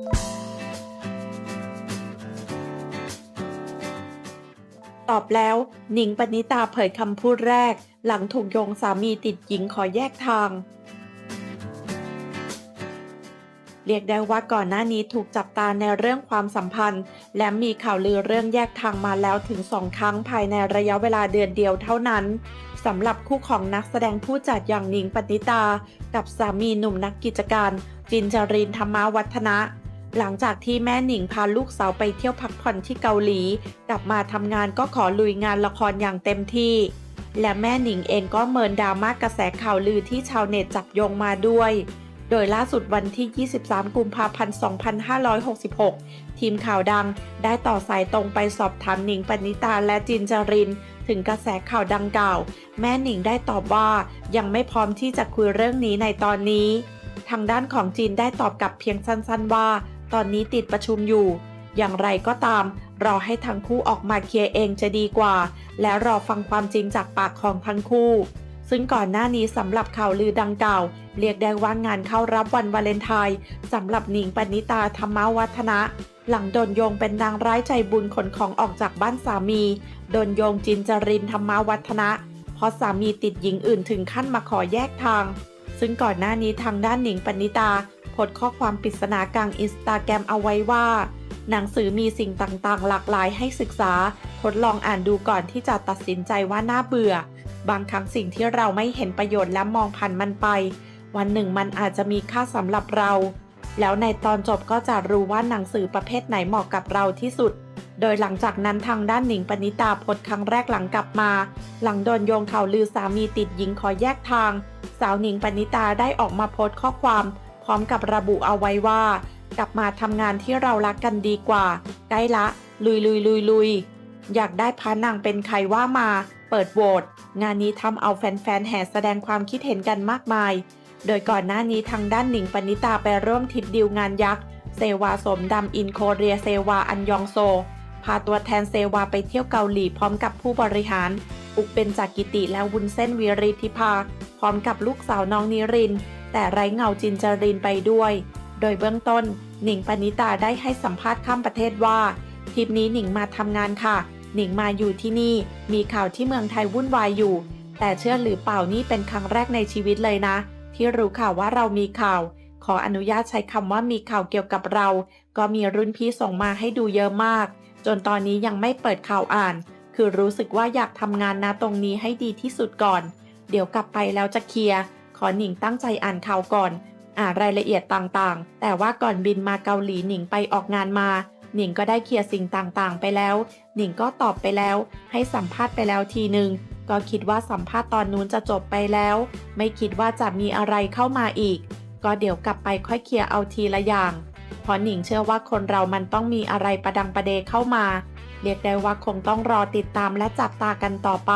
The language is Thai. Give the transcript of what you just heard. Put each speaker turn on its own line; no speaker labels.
ตอบแล้ว หนิงปณิตาเผยคำพูดแรก หลังถูกโยงสามีติดหญิงขอแยกทาง เรียกได้ว่าก่อนหน้านี้ถูกจับตาในเรื่องความสัมพันธ์ และมีข่าวลือเรื่องแยกทางมาแล้วถึงสองครั้งภายในระยะเวลาเดือนเดียวเท่านั้นสำหรับคู่ของนักแสดงผู้จัดอย่างหนิงปณิตา กับสามีหนุ่มนักกิจการ จินจรินธรรมวัฒนะ หลังจากที่แม่หนิงพาลูกสาวไปเที่ยวพักผ่อนที่เกาหลี กลับมาทำงานก็ขอลุยงานละครอย่างเต็มที่ และแม่หนิงเองก็เมินดราม่ากกระแสข่าวลือที่ชาวเน็ตจับโยงมาด้วย โดยล่าสุดวันที่ 23 กุมภาพันธ์ 2566 ทีมข่าวดังได้ต่อสายตรงไปสอบถามหนิงปณิตาและจินจริน ถึงกระแสข่าวดังกล่าว แม่หนิงได้ตอบว่ายังไม่พร้อมที่จะคุยเรื่องนี้ในตอนนี้ ทางด้านของจีนได้ตอบกลับเพียงสั้นๆว่า ตอนนี้ติดประชุมอยู่ อย่างไรก็ตาม รอให้ทั้งคู่ออกมาเคลียร์เองจะดีกว่า และรอฟังความจริงจากปากของทั้งคู่ ซึ่งก่อนหน้านี้สำหรับข่าวลือดังกล่าว เรียกได้ว่างานเข้ารับวันวาเลนไทน์สำหรับหนิงปณิตาธรรมวัฒนะ หลังโดนโยงเป็นนางร้ายใจบุญขนของออกจากบ้านสามี โดนโยงจินจรินธรรมวัฒนะเพราะสามีติดหญิงอื่นถึงขั้นมาขอแยกทาง ซึ่งก่อนหน้านี้ทางด้านหนิงปณิตา พสต์ข้อความปริศนากลางอินสตาแกรมเอาไว้ว่า หนังสือมีสิ่งต่างๆ หลากหลายให้ศึกษา ทดลองอ่านดูก่อนที่จะตัดสินใจว่าน่าเบื่อ บางครั้งสิ่งที่เราไม่เห็นประโยชน์และมองผ่านมันไป วันหนึ่งมันอาจจะมีค่าสำหรับเรา แล้วในตอนจบก็จะรู้ว่าหนังสือประเภทไหนเหมาะกับเราที่สุดโดยหลังจากนั้นทางด้านหนิงปณิตาโพสครั้งแรกหลังกลับมา หลังโดนโยงข่าวลือสามีติดหญิงขอแยกทาง สาวหนิงปณิตาได้ออกมาโพสต์ข้อความ ร้อมกับระบุเอาไว้ว่า กลับมาทำงานที่เรารักกันดีกว่าใกล้ละ ลุยลุยลุยลุยอยากได้พระนางเป็นใครว่ามา เปิดโหวตงานนี้ทำเอาแฟนๆแห่แสดงความคิดเห็นกันมากมาย โดยก่อนหน้านี้ทางด้านหนิงปณิตาไปร่วมทิปดิวงานยักษ์เซวาสมดำอินโคเรียเซวาอันยองโซ พาตัวแทนเซวาไปเที่ยวเกาหลีพร้อมกับผู้บริหาร อุกเป็นจากกิติและวุ้นเส้นวีริธิภา พร้อมกับลูกสาวน้องนิริน แต่ไร้เงาจินจรินไปด้วย โดยเบื้องต้นหนิงปณิตาได้ให้สัมภาษณ์ข้ามประเทศว่าทริปนี้หนิงมาทำงานค่ะ หนิงมาอยู่ที่นี่ มีข่าวที่เมืองไทยวุ่นวายอยู่ แต่เชื่อหรือเปล่านี่เป็นครั้งแรกในชีวิตเลยนะ ที่รู้ข่าวว่าเรามีข่าว ขออนุญาตใช้คำว่ามีข่าวเกี่ยวกับเรา ก็มีรุ่นพี่ส่งมาให้ดูเยอะมาก จนตอนนี้ยังไม่เปิดข่าวอ่าน คือรู้สึกว่าอยากทำงานนะตรงนี้ให้ดีที่สุดก่อน เดี๋ยวกลับไปแล้วจะเคลียร์ ขอหนิงตั้งใจอ่านข่าวก่อน อ่านรายละเอียดต่างๆ แต่ว่าก่อนบินมาเกาหลีหนิงไปออกงานมา หนิงก็ได้เคลียร์สิ่งต่างๆ ไปแล้ว หนิงก็ตอบไปแล้ว ให้สัมภาษณ์ไปแล้วทีหนึ่งก็คิดว่าสัมภาษณ์ตอนนู้นจะจบไปแล้ว ไม่คิดว่าจะมีอะไรเข้ามาอีก ก็เดี๋ยวกลับไปค่อยเคลียร์เอาทีละอย่าง เพราะหนิงเชื่อว่าคนเรามันต้องมีอะไรประดังประเดเข้ามา เรียกได้ว่าคงต้องรอติดตามและจับตากันต่อไป